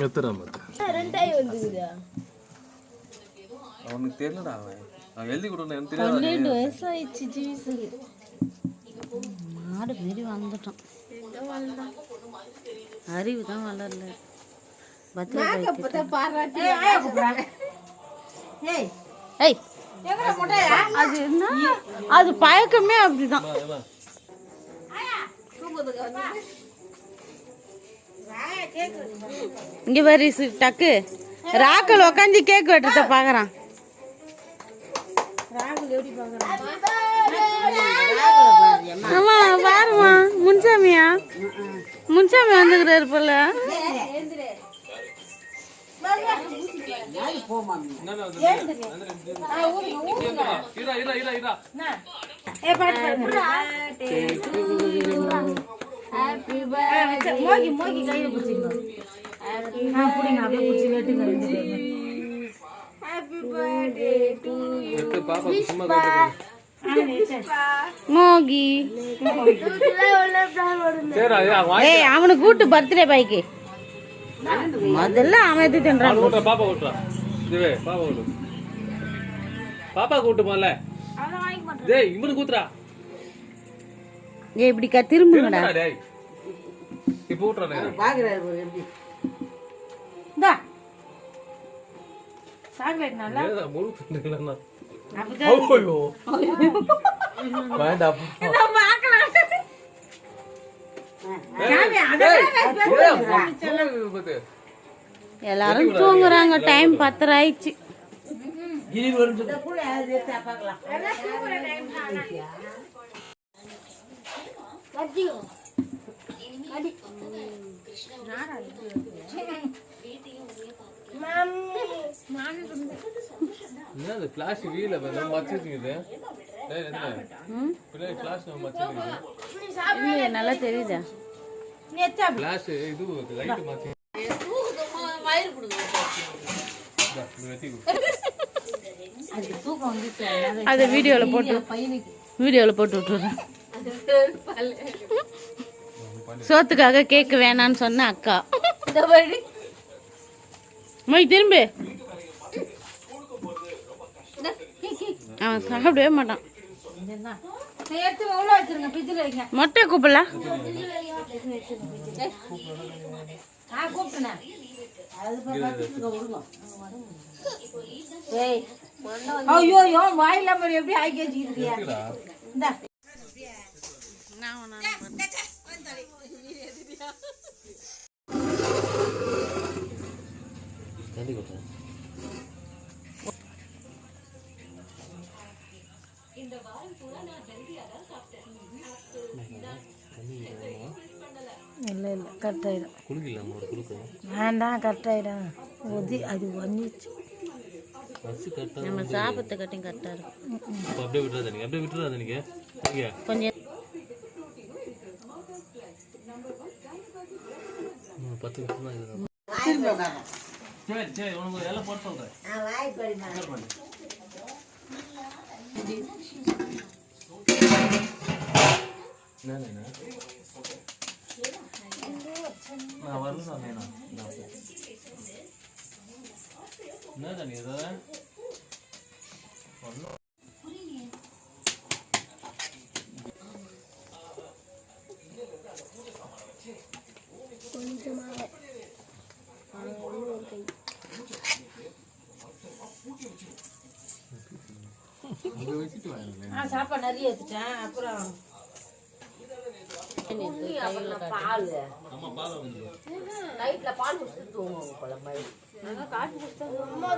எத்தனை மத்த ரெண்டாயி வந்துக்குதா அவனுக்கு தெரியலடா அவன் அவன் எழுதி கொடுக்கணும் எனக்கு தெரியாது பன்னெண்டு வயசு ஆயிடுச்சு ஜீவிஸுக்கு மாடு மாரி வந்துட்டோம் அறிவு தான் வளரல ஏய் அது என்ன? அது பழக்கமே அப்படிதான். இங்க பாரு டக்கு. ராக்கல் உக்காந்து கேக் வெட்டுறத பாக்குறான். ஆமா பாருமா முன்சாமியா? முன்சாமி வந்துக்கிறாரு போல. இரா இரா இரா இரா எத்து பாப்பா சும்மா காட்டு மோகி சரி அது வாங்கி ஏய் அவனுக்கு கூட்டு பர்த்டே பைக்கு முதல்ல அவன் எது தின்றான் அவன் பாப்பா கூட்டுறா இதுவே பாப்பா கூட்டு பாப்பா கூட்டு முதல்ல. டேய் இவனு கூத்துறா ஏய் இப்படி க திரும்புங்கடா. திரும்புடா டேய். இப்போ ஊட்டுறா இந்தா. சாக்லேட் நல்லா. ஏதா முழு கண்டுங்களா ஐயோ வேண்டாம் எல்லாரும் தூங்குறாங்க டைம் பத்தரை ஆயிடுச்சு. என்ன அது வீல மச்சிருக்குது டேய் என்ன? பின்னாடி ஃபிளாஷ் மச்சிருக்குது இல்லையே நல்லா தெரியுதா? ஃபிளாஷ் இது லைட் மச்சி அதை வீடியோல போட்டு வீடியோல போட்டு விட்டுறேன். சோத்துக்காக கேக் வேணான்னு சொன்ன அக்கா. மொய் திரும்பு. அவன் சாப்பிடவே மாட்டான். மொட்டை கூப்பிடல? ஐயோ ஐயோ வாயில மாதிரி எப்படி ஆக்கி வச்சுக்கிறியா இந்தா. இல்லை இல்லை ஒரு குளுக்கு வேண்டாம் கரெக்டாயிடும் ஒதி அது கரெக்டாக நம்ம சாப்பிட்ட கட்டிங் கரெக்டாக இருக்கும். அப்போ அப்படியே விட்டுறாத நீங்க அப்படியே விட்டுறாத நீங்க. நீங்க கொஞ்சம் பத்து நிமிஷம் தான் இருக்குது. சரி சரி உனக்கு எல்லாம் போட்டு சொல்றேன். என்ன, என்ன? நான் வரல சொன்னேனா என்ன தண்ணி ஏதோ நான் சாப்பாடு நிறைய எடுத்துட்டேன். அப்புறம் பால். அம்மா பால் வந்துடும் நைட்ல பால் குடிச்சிட்டு தூங்குவோம் போல மாதிரி